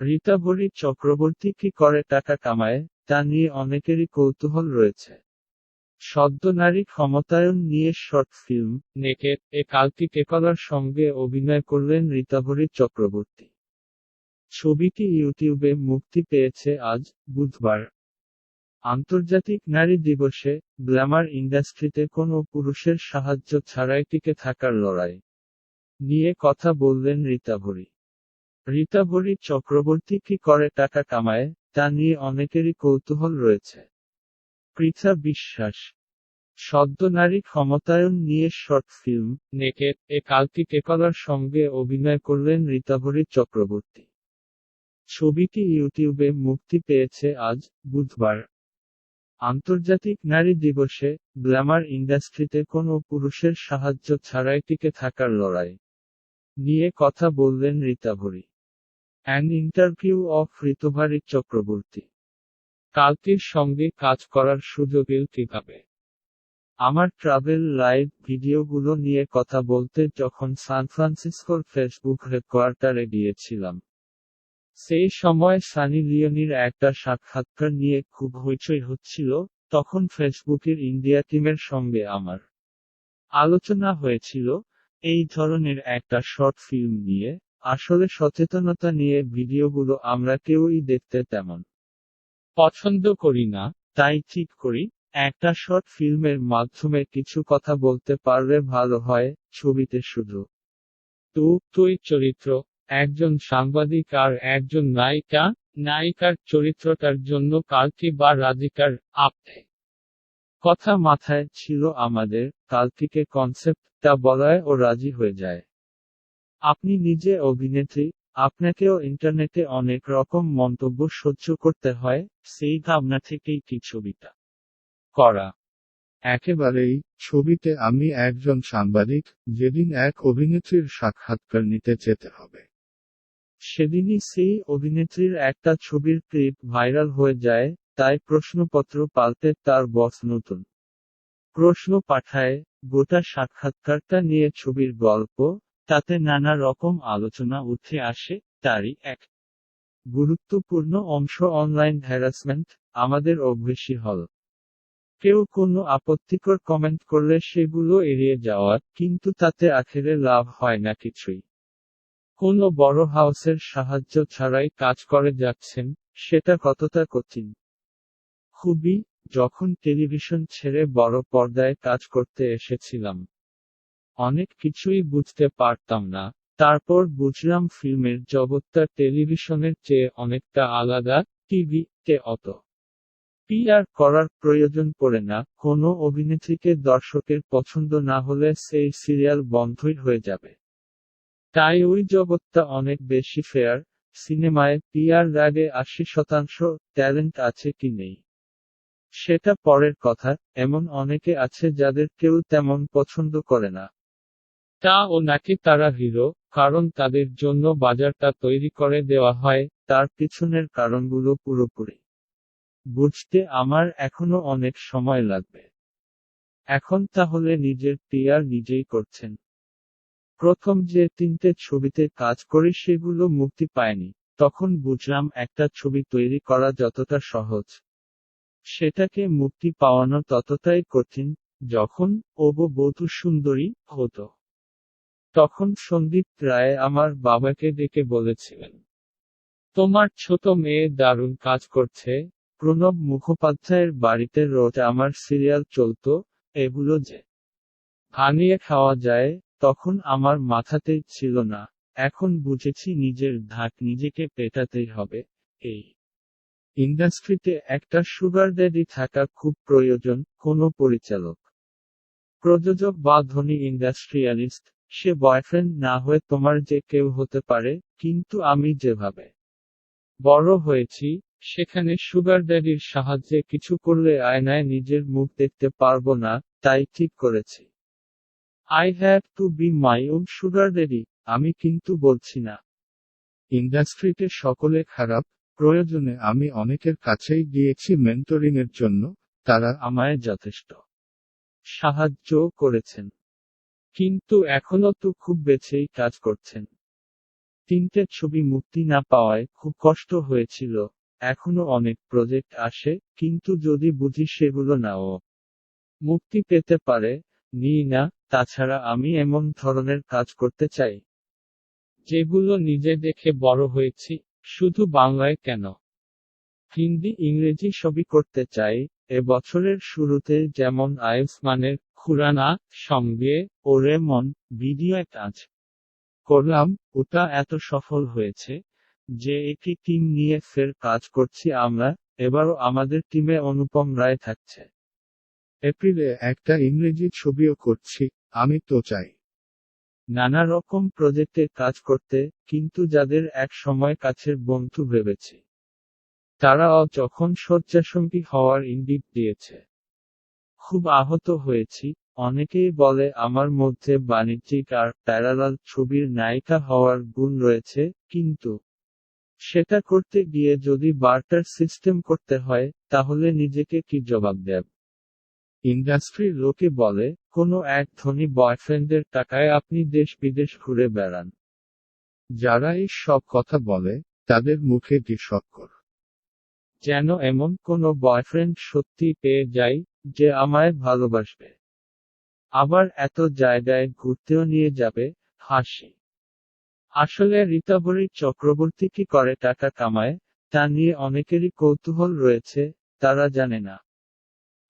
রীতাভরি চক্রবর্তী কি করে টাকা কামায়, তা নিয়ে অনেকেরই কৌতূহল রয়েছে। সদ্য নারী ক্ষমতায়ন নিয়ে শর্ট ফিল্ম নেকেট এ কালকি কেকলার সঙ্গে অভিনয় করলেন রীতাভরি চক্রবর্তী। ছবিটি ইউটিউবে মুক্তি পেয়েছে আজ, বুধবার। আন্তর্জাতিক নারী দিবসে, গ্ল্যামার ইন্ডাস্ট্রিতে কোনো পুরুষের সাহায্য ছাড়াই টিকে থাকার লড়াই। নিয়ে কথা বললেন রীতাভরি। রীতাভরি চক্রবর্তী কি করে টাকা কামায়, তা নিয়ে অনেকেরই কৌতূহল রয়েছে। পৃথা বিশ্বাস, সদ্য নারী ক্ষমতায়ন নিয়ে শর্ট ফিল্ম নেকেট এ কালকি কেকলার সঙ্গে অভিনয় করলেন রীতাভরি চক্রবর্তী। ছবিটি ইউটিউবে মুক্তি পেয়েছে আজ, বুধবার। আন্তর্জাতিক নারী দিবসে, গ্ল্যামার ইন্ডাস্ট্রিতে কোনো পুরুষের সাহায্য ছাড়াই টিকে থাকার লড়াই। নিয়ে কথা বললেন Ritabhari an interview of Ritabhari Chakraborty কালকির সঙ্গে কাজ করার সুযোগ কীভাবে? আমার ট্রাভেল লাইভ ভিডিওগুলো নিয়ে কথা বলতে যখন সান ফ্রান্সিসকোর ফেসবুক হেডকোয়ার্টারে গিয়েছিলাম। সেই সময় সানি লিওনির একটা সাক্ষাৎকার নিয়ে খুব হইচই হচ্ছিল, তখন ফেসবুকের ইন্ডিয়া টিমের সঙ্গে আমার আলোচনা হয়েছিল, এই ধরনের একটা শর্ট ফিল্ম নিয়ে। আসলে সচেতনতা নিয়ে ভিডিওগুলো আমরা কেউই দেখতে তেমন পছন্দ করি না। তাই ঠিক করি, একটা শর্ট ফিল্মের মাধ্যমে কিছু কথা বলতে পারলে ভালো হয়, ছবিতে শুধু। তু, তুই চরিত্র, একজন সাংবাদিক আর একজন নায়িকা, নায়িকার চরিত্রটার জন্য কালকি বা রাধিকার আপতে কথা মাথায় ছিল আমাদের কালকিকে কনসেপ্টটা বলায় ও রাজি হয়ে যায়। আপনি নিজে অভিনেত্রী আপনাকেও ইন্টারনেটে অনেক রকম মন্তব্য সহ্য করতে হয় সেই ভাবনা থেকেই কি ছবিটা করা? একেবারেই ছবিতে আমি একজন সাংবাদিক যেদিন এক অভিনেত্রীর সাক্ষাৎকার নিতে যেতে হবে। সেদিনই সেই অভিনেত্রীর একটা ছবির ক্লিপ ভাইরাল হয়ে যায় তাই প্রশ্নপত্র পাল্টে তার বস নতুন প্রশ্ন পাঠায় গোটা সাক্ষাৎকারটা নিয়ে ছবির গল্প তাতে নানা রকম আলোচনা উঠে আসে, তারই এক গুরুত্বপূর্ণ অংশ অনলাইন হ্যারাসমেন্ট আমাদের অভ্যেসী হল। কেউ কোনো আপত্তিকর কমেন্ট করলে সেগুলো এড়িয়ে যাওয়া কিন্তু তাতে আখেরে লাভ হয় না কিছুই। কোনো বড় হাউসের সাহায্য ছাড়াই কাজ করে যাচ্ছেন, সেটা কতটা কঠিন? খুবই, যখন টেলিভিশন ছেড়ে বড় পর্দায় কাজ করতে এসেছিলাম। অনেক কিছুই বুঝতে পারতাম না। তারপর বুঝলাম ফিল্মের জগৎটা টেলিভিশনের চেয়ে অনেকটা আলাদা টিভি তে অত পিআর করার প্রয়োজন পড়ে না, কোনো অভিনেত্রীকে দর্শকের পছন্দ না হলে সেই সিরিয়াল বন্ধই হয়ে যাবে। তাই ওই জগৎটা অনেক বেশি ফেয়ার সিনেমায় পিআর রাগে আশি শতাংশ ট্যালেন্ট আছে কি নেই। সেটা পরের কথা, এমন অনেকে আছে যাদের কেউ তেমন পছন্দ করে না। তা ও নাকি তারা হিরো, কারণ তাদের জন্য বাজারটা তৈরি করে দেওয়া হয়, তার পিছনের কারণগুলো পুরোপুরি। বুঝতে আমার এখনও অনেক সময় লাগবে। এখন তাহলে নিজের পিয়ার নিজেই করছেন। প্রথম যে তিনটে ছবিতে কাজ করি সেগুলো মুক্তি পায়নি, তখন বুঝলাম একটা ছবি তৈরি করা যতটা সহজ। সেটাকে মুক্তি পাওয়ানো ততটাই কঠিন, যখন ওবো বধূ সুন্দরী হতো। তখন সন্দীপ রায় আমার বাবাকে ডেকে বলেছিলেন, তোমার ছোট মেয়ে দারুণ কাজ করছে। প্রণব মুখোপাধ্যায়ের বাড়িতে রোজ আমার সিরিয়াল চলতো, এগুলো যে ভানিয়ে খাওয়া যায়, তখন আমার মাথাতেই ছিল না। এখন বুঝেছি নিজের ধাক নিজেকে পেটাতেই হবে। এই ইন্ডাস্ট্রিতে একটা সুগার ড্যাডি থাকা খুব প্রয়োজন, কোনো পরিচালক, প্রযোজক বা ধনী ইন্ডাস্ট্রিয়ালিস্ট সে বয়ফ্রেন্ড না হয়ে তোমার যে কেউ হতে পারে, কিন্তু আমি যেভাবে বড় হয়েছি, সেখানে সুগার ড্যাডির সাহায্যে কিছু করলে আয়নায় নিজের মুখ দেখতে পারব না, তাই ঠিক করেছি। I have to be my own sugar daddy আমি কিন্তু বলছি না। ইন্ডাস্ট্রিতে সকলে খারাপ, প্রয়োজনে আমি অনেকের কাছেই গিয়েছি মেন্টরিং এর জন্য, তারা আমায় যথেষ্ট সাহায্য করেছেন। কিন্তু এখনও তো খুব বেছেই কাজ করছেন। তিনটে ছবি মুক্তি না পাওয়ায় খুব কষ্ট হয়েছিল। এখনও অনেক প্রজেক্ট আসে, কিন্তু যদি বুঝি সেগুলো নাও। মুক্তি পেতে পারে নিই না, তাছাড়া আমি এমন ধরনের কাজ করতে চাই। যেগুলো নিজে দেখে বড় হয়েছি, শুধু বাংলায় কেন? হিন্দি, ইংরেজি সবই করতে চাই, এ বছরের শুরুতে যেমন আয়ুষ্মানের খুরানা সঙ্গে ও রেমন ভিডিও কাজ করলাম ওটা এত সফল হয়েছে যে একটি টিম নিয়ে ফের কাজ করছি আমরা এবারও আমাদের টিমে অনুপম রায় থাকছে। এপ্রিলে একটা ইংরেজি ছবিও করছি আমি তো চাই। নানা রকম প্রজেক্টে কাজ করতে কিন্তু যাদের এক সময় কাছের বন্ধু ভেবেছি। তারাও যখন শয্যাসঙ্গী হওয়ার ইঙ্গিত দিয়েছে। খুব আহত হয়েছি, অনেকেই বলে আমার মধ্যে বাণিজ্যিক আর প্যারালাল ছবির নায়িকা হওয়ার গুণ রয়েছে, কিন্তু সেটা করতে গিয়ে যদি বার্টার সিস্টেম করতে হয়, তাহলে নিজেকে কি জবাব দেব? ইন্ডাস্ট্রির লোকে বলে, কোনো এক ধনী বয়ফ্রেন্ডের টাকায় আপনি দেশ বিদেশ ঘুরে বেড়ান। যারা এই সব কথা বলে, তাদের মুখে দিশক্কর যেন এমন কোনো বয়ফ্রেন্ড সত্যি পেয়ে যাই যে আমায় ভালোবাসবে। আবার এত জায়গায় ঘুরতেও নিয়ে যাবে হাসি। আসলে রীতাবরী চক্রবর্তী কি করে টাকা কামায়, তা নিয়ে অনেকেরই কৌতূহল রয়েছে, তারা জানে না।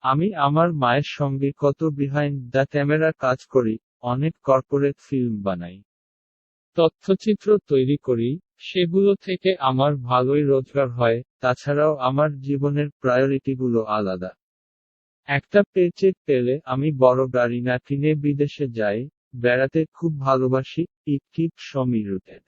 আমি আমার মায়ের সঙ্গে কত বিহাইন্ড দ্য ক্যামেরা কাজ করি, অনেক কর্পোরেট ফিল্ম বানাই। তথ্যচিত্র তৈরি করি, সেগুলো থেকে আমার ভালোই রোজগার হয়, তাছাড়াও আমার জীবনের প্রায়োরিটিগুলো আলাদা। একটা পেচেক পেলে আমি বড় গাড়ি না কিনে বিদেশে যাই, বেড়াতে খুব ভালোবাসি ইট কিপ সমিরুটেড